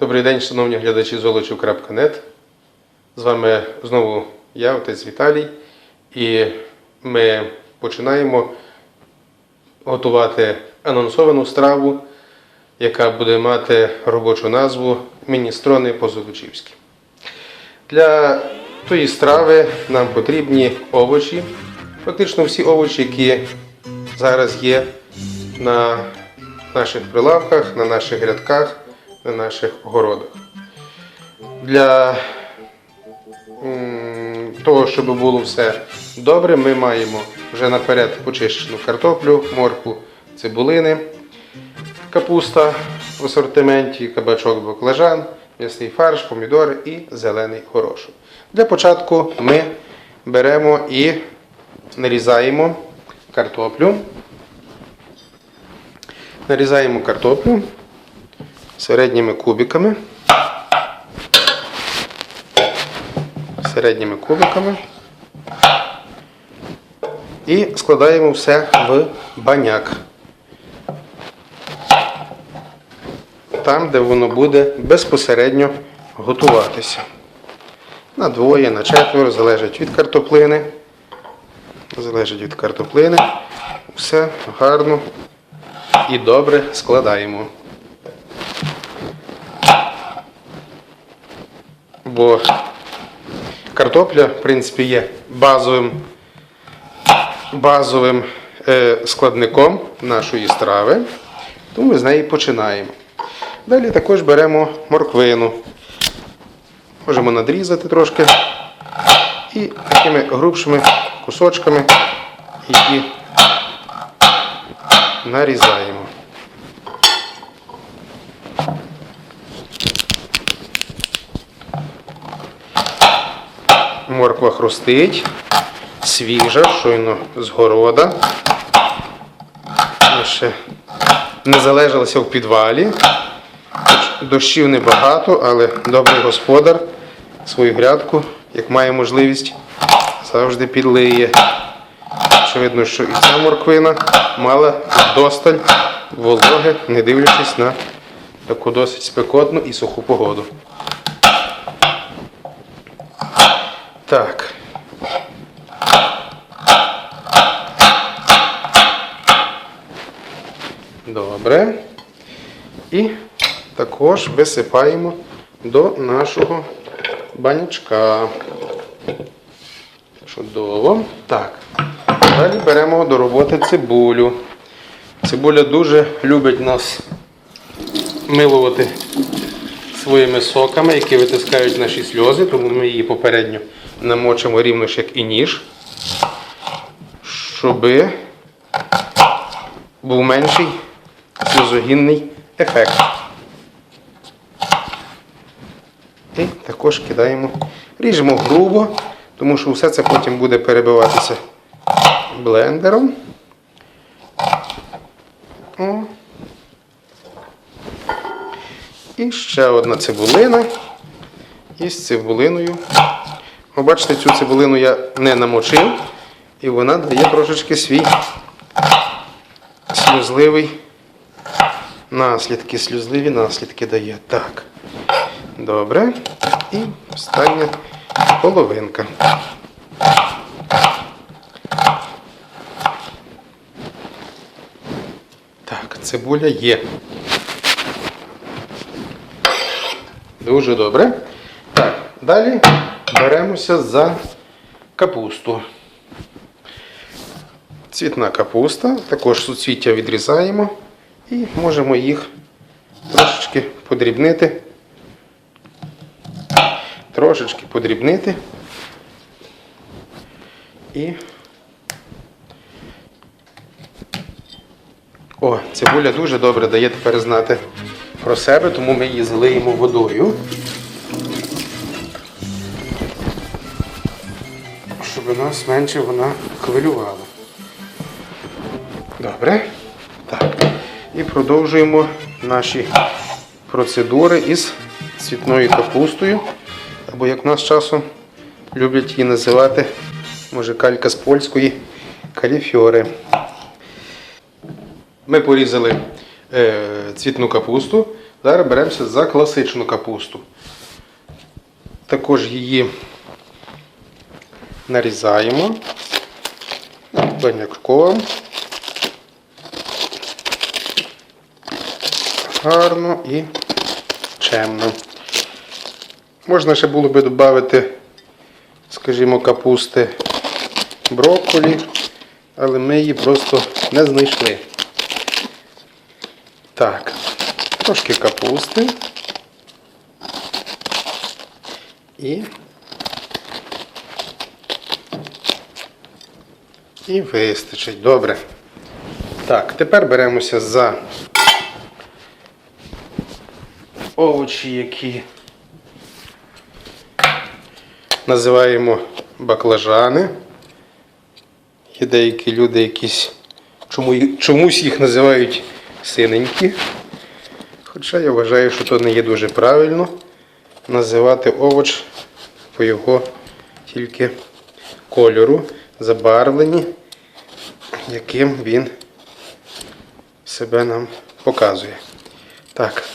Добрий день, шановні глядачі золочів.нет. З вами знову я, отець Віталій, і ми починаємо готувати анонсовану страву, яка буде мати робочу назву Міністрони по-золочівськи. Для тої страви нам потрібні овочі, фактично всі овочі, які зараз є на наших прилавках, на наших грядках, на наших городах. Для того, щоб було все добре, ми маємо вже наперед почищену картоплю, моркву, цибулини, капуста в асортименті, кабачок баклажан, м'ясний фарш, помідори і зелений горошок. Для початку ми беремо і нарізаємо картоплю. Нарізаємо картоплю середніми кубиками. Середніми кубиками. І складаємо все в баняк. Там, де воно буде безпосередньо готуватися. На двоє, на четверо, залежить від картоплини. Залежить від картоплини. Все гарно і добре складаємо. Бо картопля, в принципі, є базовим, базовим е, складником нашої страви, тому ми з неї починаємо. Далі також беремо морквину. Можемо надрізати трошки і такими грубшими кусочками її нарізаємо. Морква хрустить, свіжа, щойно з города. Вона ще не залежалася в підвалі. Дощів небагато, але добрий господар свою грядку, як має можливість, завжди підлиє. Очевидно, що і ця морквина мала досталь вологи, не дивлячись на таку досить спекотну і суху погоду. Так. Добре. І також висипаємо до нашого банячка. Чудово. Так. Далі беремо до роботи цибулю. Цибуля дуже любить нас милувати своїми соками, які витискають наші сльози, тому ми її попередньо намочимо рівно ж як і ніж, щоб був менший сльозогінний ефект. І також кидаємо, ріжемо грубо, тому що все це потім буде перебиватися блендером. О. І ще одна цибулина. І з цибулиною. Ви бачите, цю цибулину я не намочив, і вона дає трошечки свій сльозливий наслідки. Сльозливі наслідки дає. Так. Добре. І остання половинка. Так, цибуля є. Дуже добре. Так, далі беремося за капусту. Цвітна капуста, також суцвіття відрізаємо і можемо їх трошечки подрібнити. Трошечки подрібнити. І О, цибуля дуже добре дає тепер знати про себе, тому ми її залиємо водою. Щоб нас менше вона хвилювала. Добре. Так. І продовжуємо наші процедури із цвітною капустою. Або як в нас часом люблять її називати, може калька з польської каліфьори. Ми порізали е, цвітну капусту. Зараз беремося за класичну капусту. Також її нарізаємо банячком. Гарно і чемно. Можна ще було би додати, скажімо, капусти брокколі, але ми її просто не знайшли. Так, трошки капусти. І. І вистачить. Добре. Так, тепер беремося за овочі, які називаємо баклажани. Є деякі люди, якісь чому, чомусь їх називають синенькі. Хоча я вважаю, що то не є дуже правильно називати овоч по його тільки кольору, забарвленні, яким він себе нам показує. Так.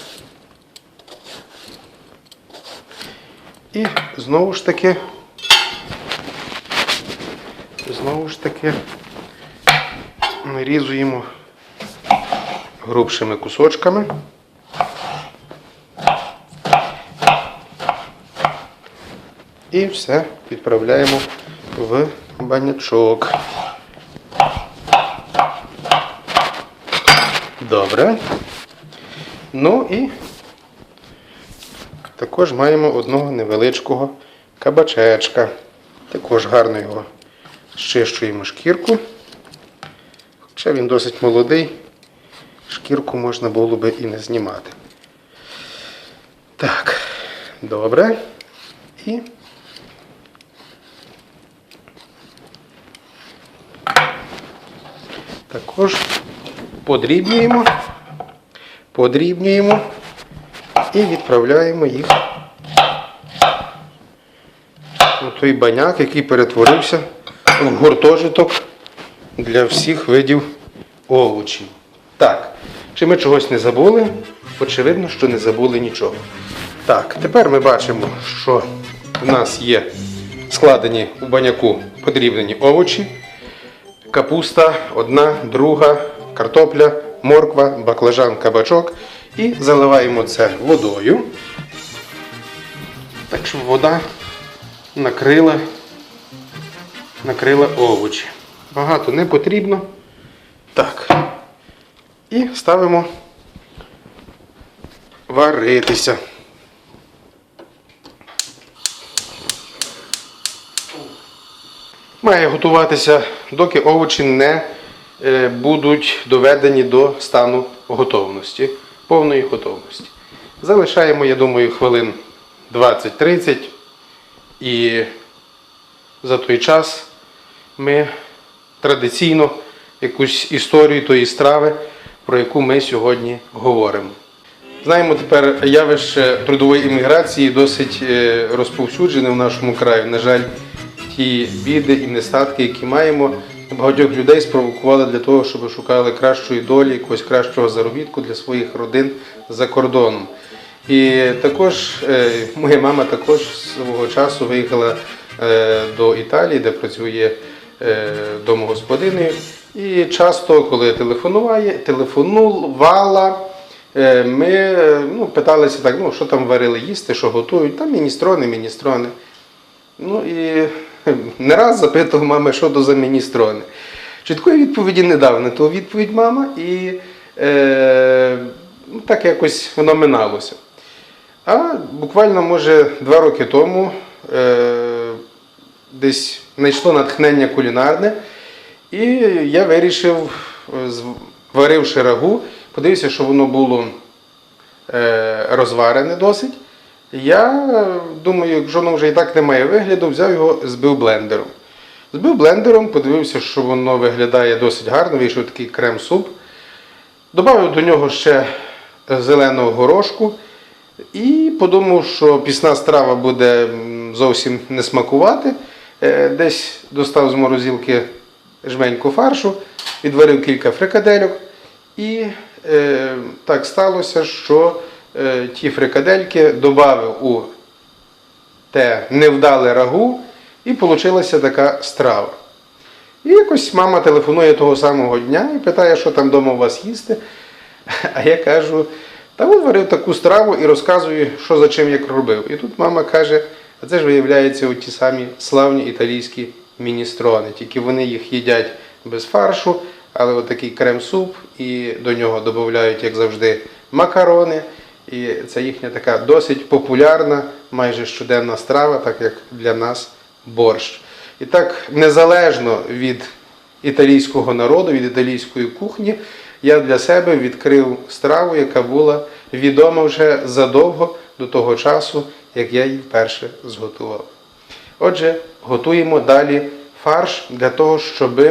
І знову ж таки, знову ж таки нарізуємо грубшими кусочками. І все відправляємо в банячок. Добре. Ну і також маємо одного невеличкого кабачечка. Також гарно його щищуємо шкірку. Хоча він досить молодий, шкірку можна було би і не знімати. Так, добре. І також подрібнюємо, подрібнюємо і відправляємо їх у той баняк, який перетворився в гуртожиток для всіх видів овочів. Так, чи ми чогось не забули? Очевидно, що не забули нічого. Так, тепер ми бачимо, що в нас є складені у баняку подрібнені овочі, капуста, одна, друга, картопля, морква, баклажан, кабачок. І заливаємо це водою. Так щоб вода накрила, накрила овочі. Багато не потрібно. Так. І ставимо варитися. Має готуватися, доки овочі не е, будуть доведені до стану готовності, повної готовності. Залишаємо, я думаю, хвилин 20-30 і за той час ми традиційно якусь історію тої страви, про яку ми сьогодні говоримо. Знаємо тепер явище трудової імміграції досить е, розповсюджене в нашому краї. На жаль, ті біди і нестатки, які маємо, багатьох людей спровокували для того, щоб шукали кращої долі, якогось кращого заробітку для своїх родин за кордоном. І також е, моя мама також свого часу виїхала е, до Італії, де працює е, домогосподинею. І часто, коли телефонуває, телефонувала, ми ну, питалися так, ну, що там варили їсти, що готують. Там міністрони, міністрони. Ну і не раз запитував мами, що то за міністрони. Чіткої відповіді не дав на ту відповідь мама, і е, ну, так якось воно миналося. А буквально, може, два роки тому е, десь знайшло натхнення кулінарне, і я вирішив, е, зваривши рагу, подивився, що воно було е, розварене досить. Я думаю, якщо воно вже і так не має вигляду, взяв його, збив блендером. Збив блендером, подивився, що воно виглядає досить гарно, вийшов такий крем-суп. Добавив до нього ще зеленого горошку і подумав, що пісна страва буде зовсім не смакувати. Е, Десь достав з морозилки жменьку фаршу, відварив кілька фрикадельок. І е, так сталося, що ті фрикадельки, додав у те невдале рагу, і вийшла така страва. І якось мама телефонує того самого дня і питає, що там вдома у вас їсти. А я кажу, та от варив таку страву і розказую, що за чим як робив. І тут мама каже, а це ж виявляється ті самі славні італійські міністрони. Тільки вони їх їдять без фаршу, але отакий крем-суп, і до нього додають, як завжди, макарони. І це їхня така досить популярна, майже щоденна страва, так як для нас борщ. І так, незалежно від італійського народу, від італійської кухні, я для себе відкрив страву, яка була відома вже задовго до того часу, як я її вперше зготував. Отже, готуємо далі фарш для того, щоб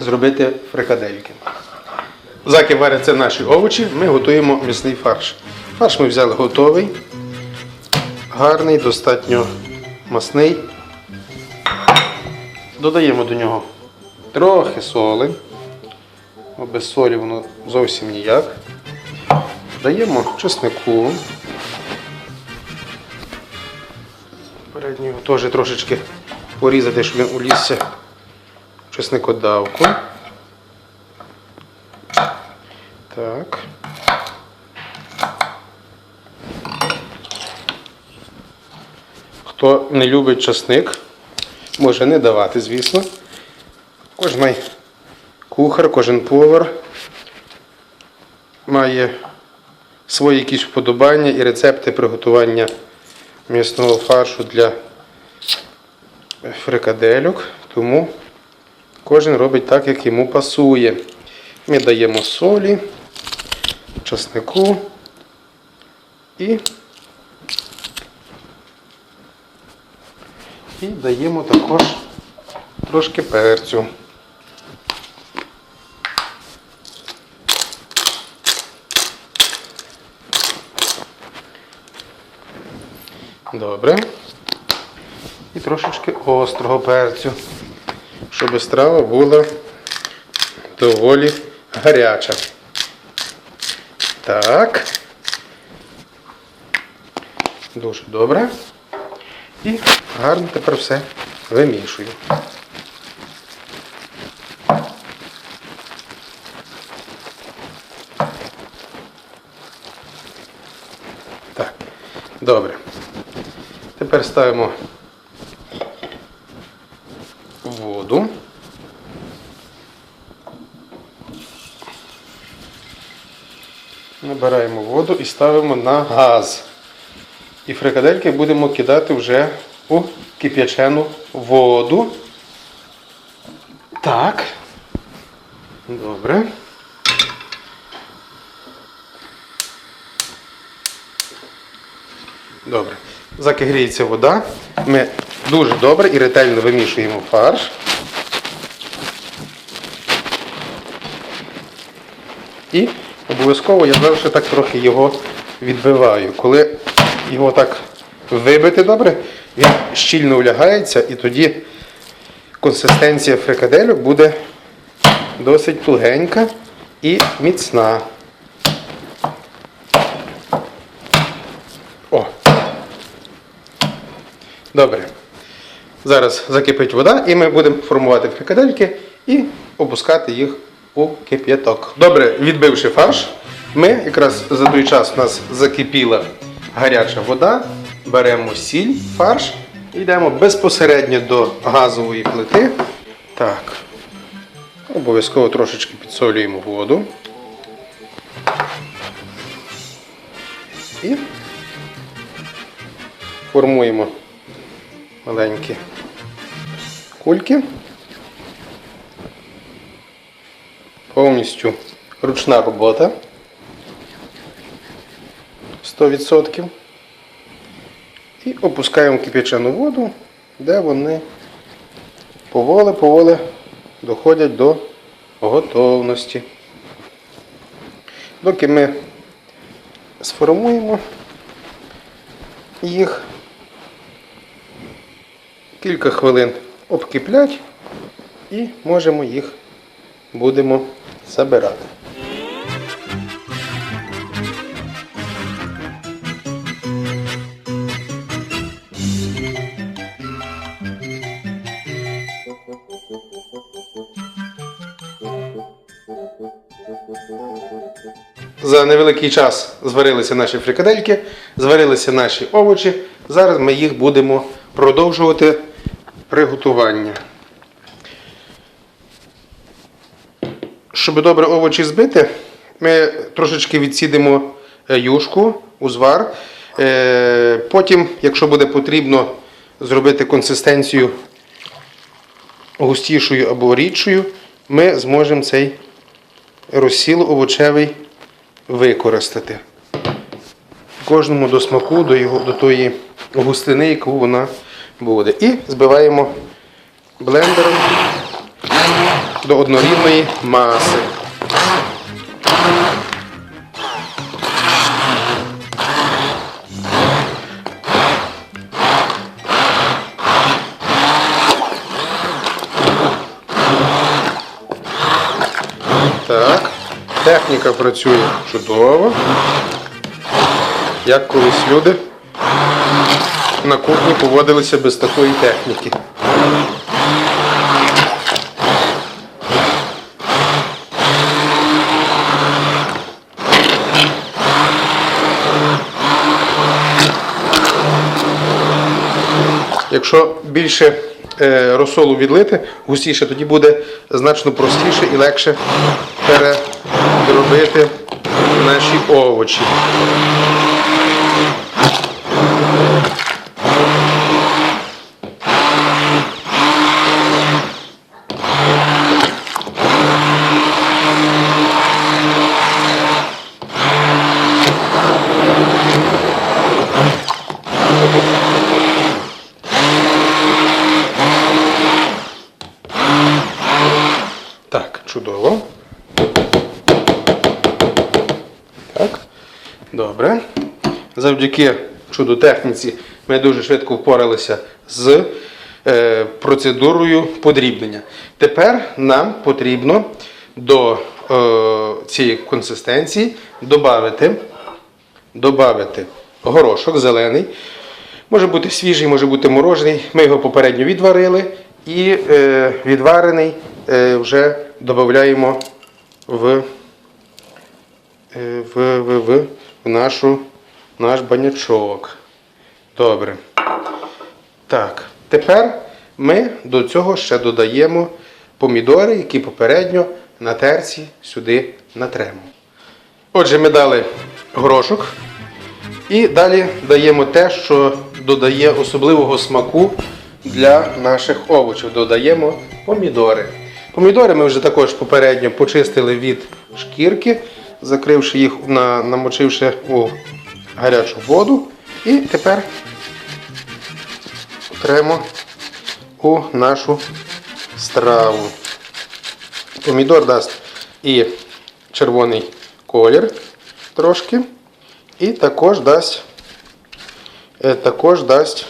зробити фрикадельки. Заки варяться наші овочі, ми готуємо м'ясний фарш. Фарш ми взяли готовий, гарний, достатньо масний. Додаємо до нього трохи соли. Без солі воно зовсім ніяк. Даємо чеснику. Переднього теж трошечки порізати, щоб він улізся в чесникодавку. Так. Хто не любить часник, може не давати, звісно. Кожен кухар, кожен повар має свої якісь вподобання і рецепти приготування м'ясного фаршу для фрикадельок, тому кожен робить так, як йому пасує. Ми даємо солі, часнику і, і даємо також трошки перцю. Добре. І трошечки острого перцю, щоб страва була доволі гаряча. Так. Дуже добре. І гарно тепер все вимішую. Так, добре. Тепер ставимо воду. Набираємо воду і ставимо на газ. І фрикадельки будемо кидати вже у кип'ячену воду. Так. Добре. Добре. Заки гріється вода, ми дуже добре і ретельно вимішуємо фарш. І обов'язково я завжди так трохи його відбиваю. Коли його так вибити добре, він щільно влягається і тоді консистенція фрикадельок буде досить тугенька і міцна. О! Добре. Зараз закипить вода і ми будемо формувати фрикадельки і опускати їх у кип'яток. Добре, відбивши фарш, ми якраз за той час у нас закипіла гаряча вода, беремо сіль, фарш і йдемо безпосередньо до газової плити. Так. Обов'язково трошечки підсолюємо воду. І формуємо маленькі кульки. Повністю ручна робота. 100%. І опускаємо кип'ячену воду, де вони поволі-поволі доходять до готовності. Доки ми сформуємо їх, кілька хвилин обкиплять і можемо їх будемо забирати. За невеликий час зварилися наші фрикадельки, зварилися наші овочі. Зараз ми їх будемо продовжувати приготування. Щоб добре овочі збити, ми трошечки відсідимо е, юшку, узвар. Е, Потім, якщо буде потрібно зробити консистенцію густішою або рідшою, ми зможемо цей розсіл овочевий використати. Кожному до смаку, до, його, до тої густини, яку вона буде. І збиваємо блендером до однорідної маси. Так, техніка працює чудово. Як колись люди на кухні поводилися без такої техніки. Якщо більше е, розсолу відлити, густіше, тоді буде значно простіше і легше переробити наші овочі. Так, чудово. Так, добре. Завдяки чудотехніці ми дуже швидко впоралися з е, процедурою подрібнення. Тепер нам потрібно до е, цієї консистенції додати, додати горошок зелений. Може бути свіжий, може бути морожений. Ми його попередньо відварили і е, відварений вже додаємо в, в, в, в, в нашу, наш банячок. Добре. Так, тепер ми до цього ще додаємо помідори, які попередньо на терці сюди натремо. Отже, ми дали горошок. І далі даємо те, що додає особливого смаку для наших овочів. Додаємо помідори. Помідори ми вже також попередньо почистили від шкірки, закривши їх, намочивши у гарячу воду. І тепер тремо у нашу страву. Помідор дасть і червоний колір трошки. І також дасть, е, також дасть,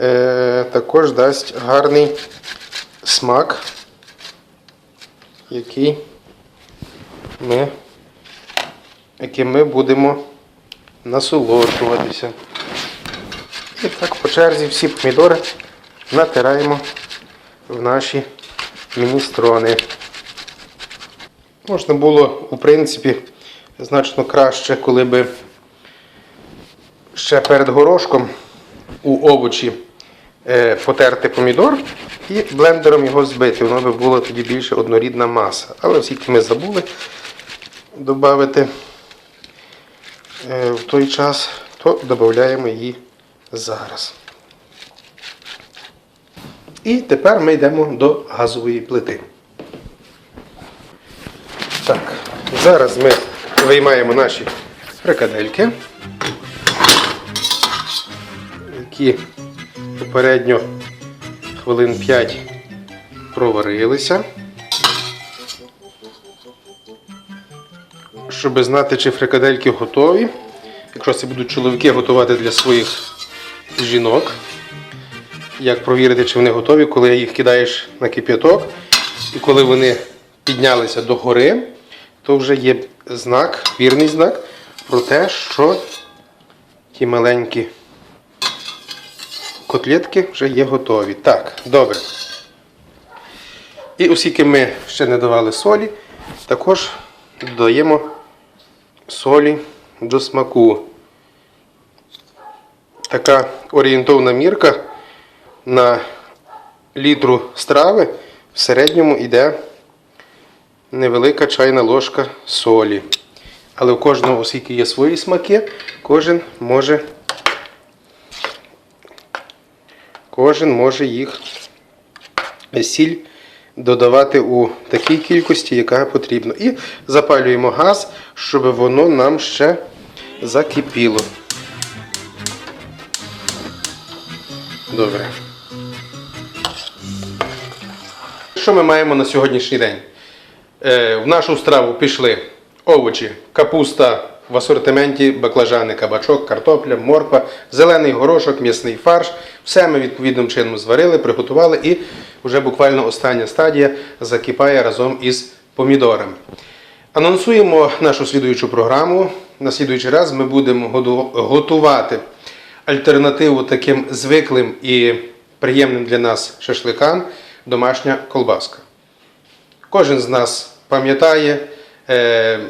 е, також дасть гарний смак, який ми, яким ми будемо насолоджуватися. І так по черзі всі помідори натираємо в наші міністрони. Можна було, у принципі, значно краще, коли би ще перед горошком у овочі е, потерти помідор і блендером його збити. Воно би було тоді більше однорідна маса. Але оскільки ми забули додати в той час, то додаємо її зараз. І тепер ми йдемо до газової плити. Так, зараз ми виймаємо наші фрикадельки, які попередньо хвилин 5 проварилися. Щоб знати, чи фрикадельки готові. Якщо це будуть чоловіки готувати для своїх жінок, як провірити, чи вони готові, коли їх кидаєш на кип'яток, і коли вони піднялися до гори, то вже є знак, вірний знак про те, що ті маленькі котлетки вже є готові. Так, добре. І оскільки ми ще не давали солі, також додаємо солі до смаку. Така орієнтовна мірка на літру страви в середньому йде невелика чайна ложка солі. Але у кожного, оскільки є свої смаки, кожен може, кожен може їх сіль додавати у такій кількості, яка потрібна. І запалюємо газ, щоб воно нам ще закипіло. Добре. Що ми маємо на сьогоднішній день? Е, в нашу страву пішли овочі, капуста в асортименті, баклажани, кабачок, картопля, морква, зелений горошок, м'ясний фарш. Все ми відповідним чином зварили, приготували і вже буквально остання стадія закипає разом із помідорами. Анонсуємо нашу слідуючу програму. На слідуючий раз ми будемо готувати альтернативу таким звиклим і приємним для нас шашликам домашня колбаска. Кожен з нас пам'ятає е,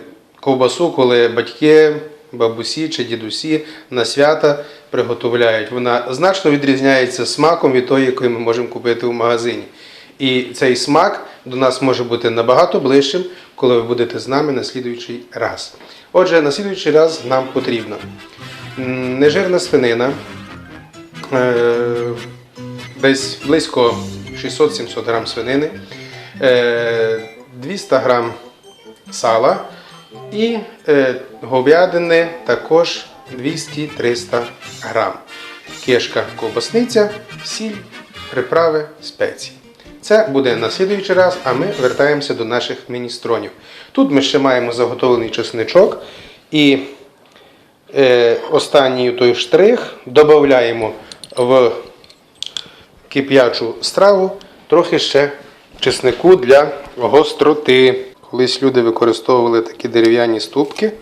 ковбасу, коли батьки, бабусі чи дідусі на свята приготовляють. Вона значно відрізняється смаком від тої, яку ми можемо купити в магазині. І цей смак до нас може бути набагато ближчим, коли ви будете з нами на слідуючий раз. Отже, на слідуючий раз нам потрібно нежирна свинина, е, десь близько 600-700 грам свинини, е, 200 грам сала і е, говядини також 200-300 грам. Кишка ковбасниця, сіль, приправи, спеції. Це буде на слідуючий раз, а ми вертаємося до наших міністронів. Тут ми ще маємо заготовлений чесничок і е, останній той штрих додаємо в кип'ячу страву трохи ще чеснику для гостроти. Колись люди використовували такі дерев'яні ступки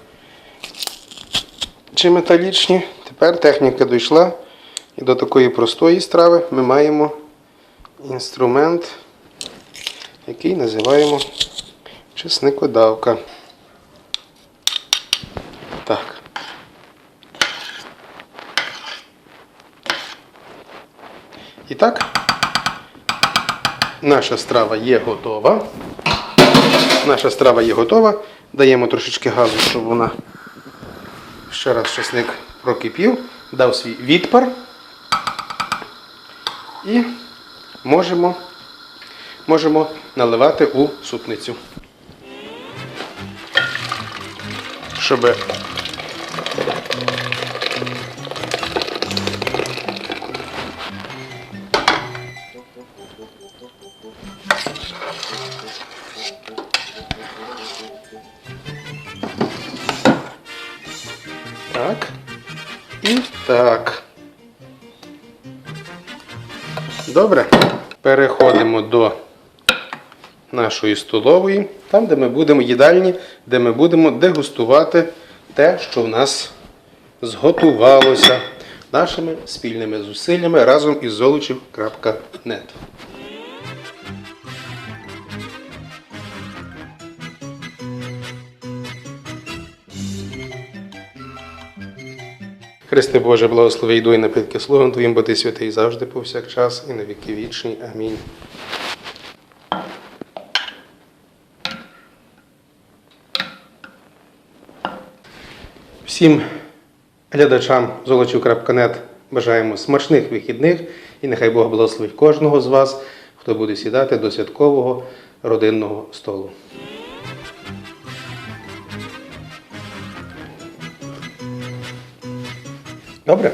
чи металічні. Тепер техніка дійшла і до такої простої страви ми маємо інструмент, який називаємо чесникодавка. Так. І так, наша страва є готова. Наша страва є готова. Даємо трошечки газу, щоб вона ще раз чесник прокипів, дав свій відпар. І можемо, можемо наливати у супницю. Щоб Добре. Переходимо до нашої столової, там, де ми будемо їдальні, де ми будемо дегустувати те, що в нас зготувалося нашими спільними зусиллями разом із золочів.нет. Христе Боже, благослови йду і напитки Словом Твоїм, бо Ти святий завжди повсякчас і на віки вічні. Амінь. Всім глядачам золочів.нет бажаємо смачних вихідних і нехай Бог благословить кожного з вас, хто буде сідати до святкового родинного столу. Добре?